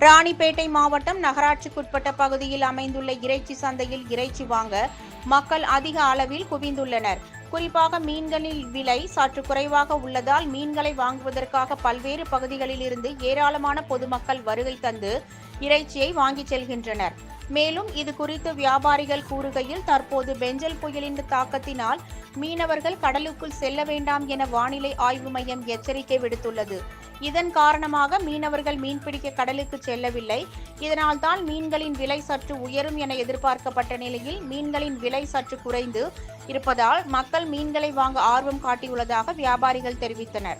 ராணிப்பேட்டை மாவட்டம் நகராட்சிக்குட்பட்ட பகுதியில் அமைந்துள்ள இறைச்சி சந்தையில் இறைச்சி வாங்க மக்கள் அதிக அளவில் குவிந்துள்ளனர். குறிப்பாக மீன்களின் விலை சற்று குறைவாக உள்ளதால் மீன்களை வாங்குவதற்காக பல்வேறு பகுதிகளில் இருந்து ஏராளமான பொதுமக்கள் வருகை தந்து இறைச்சியை வாங்கிச் செல்கின்றனர். மேலும் இது குறித்து வியாபாரிகள் கூறுகையில் தற்போது பெஞ்சல் புயலின் தாக்கத்தினால் மீனவர்கள் கடலுக்குள் செல்ல வேண்டாம் என வானிலை ஆய்வு மையம் எச்சரிக்கை விடுத்துள்ளது. இதன் காரணமாக மீனவர்கள் மீன்பிடிக்க கடலுக்கு செல்லவில்லை. இதனால் தான் மீன்களின் விலை சற்று உயரும் என எதிர்பார்க்கப்பட்ட நிலையில் மீன்களின் விலை சற்று குறைந்து இருப்பதால் மக்கள் மீன்களை வாங்க ஆர்வம் காட்டியுள்ளதாக வியாபாரிகள் தெரிவித்தனர்.